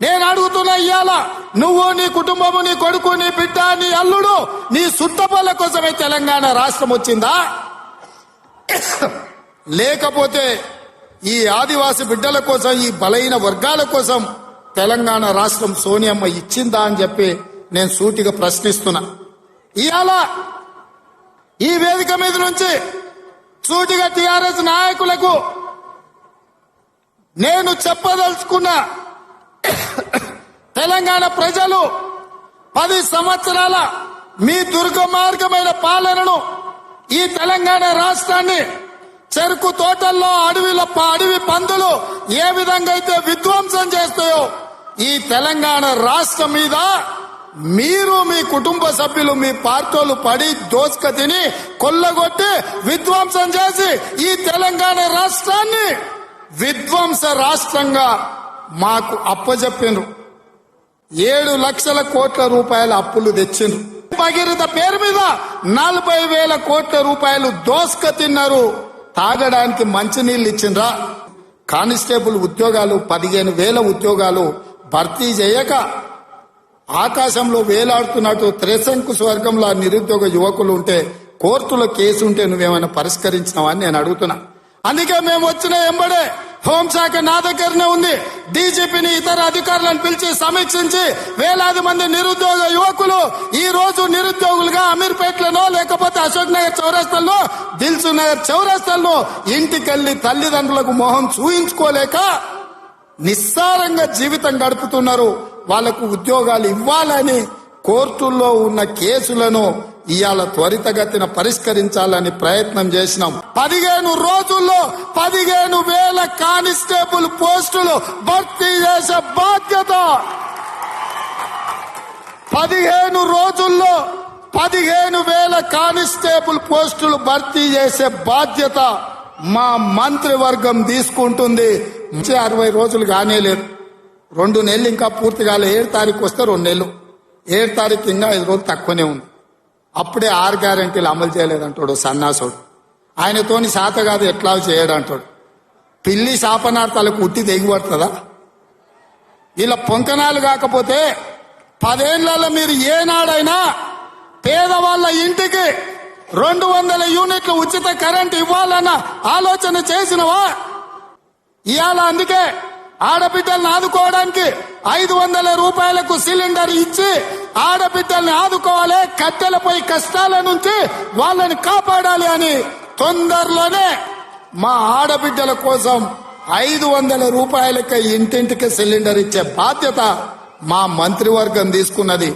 నేను అడుగుతున్నా ఇయ్యాల నువ్వు నీ కుటుంబము నీ కొడుకు నీ బిడ్డ నీ అల్లుడు నీ సుత్తపల్ల కోసమే తెలంగాణ రాష్ట్రం వచ్చిందా? లేకపోతే ఈ ఆదివాసి బిడ్డల కోసం ఈ బలైన వర్గాల కోసం తెలంగాణ రాష్ట్రం సోనియమ్మ ఇచ్చిందా అని చెప్పి నేను సూటిగా ప్రశ్నిస్తున్నా. ఇవాళ ఈ వేదిక మీద నుంచి సూటిగా టిఆర్ఎస్ నాయకులకు నేను చెప్పదలుచుకున్న తెలంగాణ ప్రజలు పది సంవత్సరాల మీ దుర్గమార్గమైన పాలనను ఈ తెలంగాణ రాష్ట్రాన్ని చెరుకు తోటల్లో అడవిలో అడవి పందులు ఏ విధంగా అయితే విధ్వంసం చేస్తాయో ఈ తెలంగాణ రాష్ట్రం మీద మీరు మీ కుటుంబ సభ్యులు మీ పార్టీలు పడి దోసుక తిని కొల్లగొట్టి విధ్వంసం చేసి ఈ తెలంగాణ రాష్ట్రాన్ని విధ్వంస రాష్ట్రంగా మాకు అప్పజెప్పిండ్రు ఏడు లక్షల కోట్ల రూపాయల అప్పులు తెచ్చిండ్రు. భగీరథ పేరు మీద నలభై వేల కోట్ల రూపాయలు దోసుక తిన్నారు. తాగడానికి మంచినీళ్ళు ఇచ్చిండ్రా. కానిస్టేబుల్ ఉద్యోగాలు పదిహేను వేల ఉద్యోగాలు భర్తీ చేయక ఆకాశంలో వేలాడుతున్నట్టు త్రిశంకు స్వర్గంలో నిరుద్యోగ యువకులు ఉంటే కోర్టులో కేసు ఉంటే నువ్వేమైనా పరిష్కరించినావా అని నేను అడుగుతున్నా. అందుకే మేము వచ్చిన ఎంబడే హోంశాఖ నా దగ్గరనే ఉంది. డీజీపీని ఇతర అధికారులను పిలిచి సమీక్షించి వేలాది మంది నిరుద్యోగ యువకులు ఈ రోజు నిరుద్యోగులుగా అమీర్పేట్లలో లేకపోతే అశోక్ నగర్ చౌరస్తల్లో దిల్సు నగర్ చౌరస్తల్లో ఇంటికెళ్ళి తల్లిదండ్రులకు మొహం చూయించుకోలేక నిస్సారంగా జీవితం గడుపుతున్నారు. వాళ్ళకు ఉద్యోగాలు ఇవ్వాలని కోర్టుల్లో ఉన్న కేసులను ఇవాళ త్వరితగతిన పరిష్కరించాలని ప్రయత్నం చేసినాం. పదిహేను రోజుల్లో పదిహేను వేల కానిస్టేబుల్ పోస్టులు భర్తీ చేసే బాధ్యత. పదిహేను రోజుల్లో పదిహేను వేల కానిస్టేబుల్ పోస్టులు భర్తీ చేసే బాధ్యత మా మంత్రివర్గం తీసుకుంటుంది. అరవై రోజులు కానే లేదు. రెండు నెలలు ఇంకా పూర్తి కాలే. ఏడు తారీఖు వస్తే రెండు నెలలు. ఏడు తారీఖు ఇంకా ఐదు రోజులు తక్కువనే ఉంది. అప్పుడే ఆరు గ్యారంటీలు అమలు చేయలేదంటాడు సన్నాసుడు. ఆయనతోని శాత కాదు ఎట్లా చేయడంటాడు. పిల్లి శాపనార్థాలకు ఉట్టి తెగిపడుతుందా? ఇలా పొంకనాలు కాకపోతే పదేళ్ళలో మీరు ఏనాడైనా పేదవాళ్ళ ఇంటికి రెండు వందల యూనిట్లు ఉచిత కరెంట్ ఇవ్వాలన్న ఆలోచన చేసినవా? ఇవాళ అందుకే ఆడబిడ్డలను ఆదుకోవడానికి ఐదు వందల రూపాయలకు సిలిండర్ ఇచ్చి ఆడబిడ్డల్ని ఆదుకోవాలి కట్టెలపై కష్టాల నుంచి వాళ్ళని కాపాడాలి అని తొందరలోనే మా ఆడబిడ్డల కోసం ఐదు వందల రూపాయలకి ఇంటింటికి సిలిండర్ ఇచ్చే బాధ్యత మా మంత్రివర్గం తీసుకున్నది.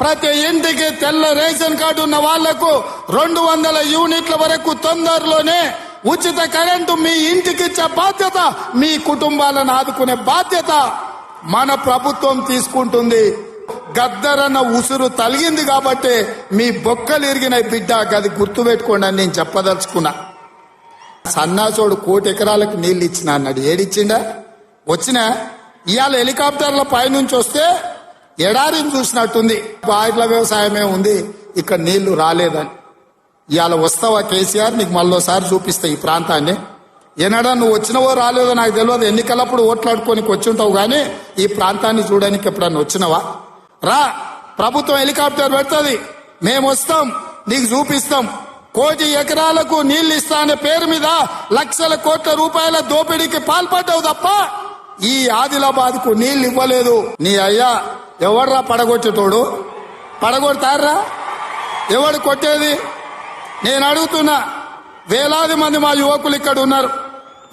ప్రతి ఇంటికి తెల్ల రేషన్ కార్డు ఉన్న వాళ్ళకు రెండు వందల యూనిట్ల వరకు తొందరలోనే ఉచిత కరెంటు మీ ఇంటికి ఇచ్చే బాధ్యత మీ కుటుంబాలను ఆదుకునే బాధ్యత మన ప్రభుత్వం తీసుకుంటుంది. గద్దరన్న ఉసురు తలిగింది కాబట్టి మీ బొక్కలు ఇరిగిన బిడ్డ గది గుర్తుపెట్టుకోండి అని నేను చెప్పదలుచుకున్నా. సన్నాసోడు కోటి ఎకరాలకు నీళ్ళు ఇచ్చిన అన్నాడు. ఏడిచ్చిండా? వచ్చిన? ఇవాళ హెలికాప్టర్ల పైనుంచి వస్తే ఎడారిని చూసినట్టుంది. బాయిల వ్యవసాయమే ఉంది ఇక్కడ నీళ్ళు రాలేదని. ఇవాళ వస్తావా కేసీఆర్? నీకు మళ్ళోసారి చూపిస్తా ఈ ప్రాంతాన్ని. ఏనాడా నువ్వు వచ్చినవో రాలేదో నాకు తెలియదు ఎన్నికలప్పుడు ఓట్లాడుకోనికి వచ్చి ఉంటావు కానీ ఈ ప్రాంతాన్ని చూడడానికి ఎప్పుడన్నా వచ్చినవా? రా ప్రభుత్వం హెలికాప్టర్ పెడుతుంది. మేము వస్తాం నీకు చూపిస్తాం. కోటి ఎకరాలకు నీళ్ళు ఇస్తా అనే పేరు మీద లక్షల కోట్ల రూపాయల దోపిడీకి పాల్పడ్డావు తప్ప ఈ ఆదిలాబాద్కు నీళ్ళు ఇవ్వలేదు. నీ అయ్యా ఎవడ్రా పడగొట్టేటోడు పడగొడతారా ఎవడు కొట్టేది? నేను అడుగుతున్నా వేలాది మంది మా యువకులు ఇక్కడ ఉన్నారు.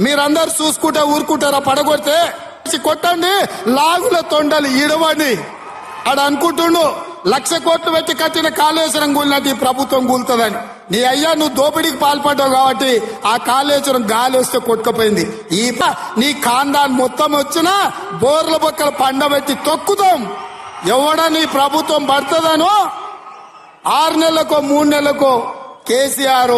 మీరందరు చూసుకుంటే ఊరుకుంటారా? పడగొడితే కొట్టండి లాగుల తొండలు ఇడవండి. ఆడ అనుకుంటుండు లక్ష కోట్లు పెట్టి కట్టిన కాళేశ్వరం కూలినట్టు ఈ ప్రభుత్వం కూలుతుందని నీ అయ్యా నువ్వు దోపిడీకి పాల్పడ్డావు కాబట్టి ఆ కాళేశ్వరం గాలి వస్తే కొట్టుకుపోయింది. ఈ నీ కాందాన్ని మొత్తం వచ్చినా బోర్ల బొక్కలు పండబెట్టి తొక్కుతాం. ఎవడ నీ ప్రభుత్వం పడుతుందనో ఆరు నెలలకో మూడు నెలలకో కేసీఆర్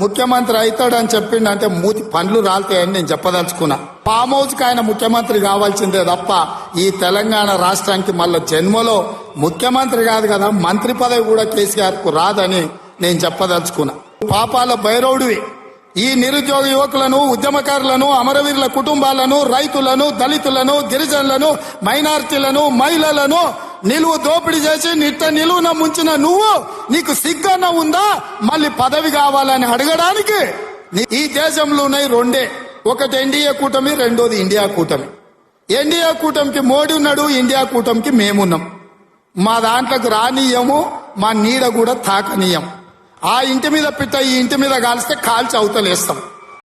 ముఖ్యమంత్రి అవుతాడని చెప్పిండు అంటే మూతి పండ్లు రాలుతాయని నేను చెప్పదలుచుకున్నా. ఫామ్ హౌస్కి ఆయన ముఖ్యమంత్రి కావాల్సిందే తప్ప ఈ తెలంగాణ రాష్ట్రానికి మళ్ళీ జన్మలో ముఖ్యమంత్రి కాదు కదా మంత్రి పదవి కూడా కేసీఆర్కు రాదని నేను చెప్పదలుచుకున్నా. పాపాల భైరవుడివి. ఈ నిరుద్యోగ యువకులను ఉద్యమకారులను అమరవీరుల కుటుంబాలను రైతులను దళితులను గిరిజనులను మైనార్టీలను మహిళలను నిలువు దోపిడీ చేసి నిట్ట నిలువున ముంచిన నువ్వు నీకు సిగ్గన ఉందా? మళ్ళీ పదవి కావాలని అడగడానికి ఈ దేశంలో ఉన్నాయి రెండే. ఒకటి ఎన్డీఏ కూటమి రెండోది ఇండియా కూటమి. ఎన్డీఏ కూటమికి మోడీ ఉన్నాడు ఇండియా కూటమికి మేమున్నాం. మా దాంట్లోకి రానీయము మా నీడ కూడా తాకనీయం ఆ ఇంటి మీద పిట్ట ఈ ఇంటి మీద కాల్స్తే కాల్చి అవతలేస్తాం.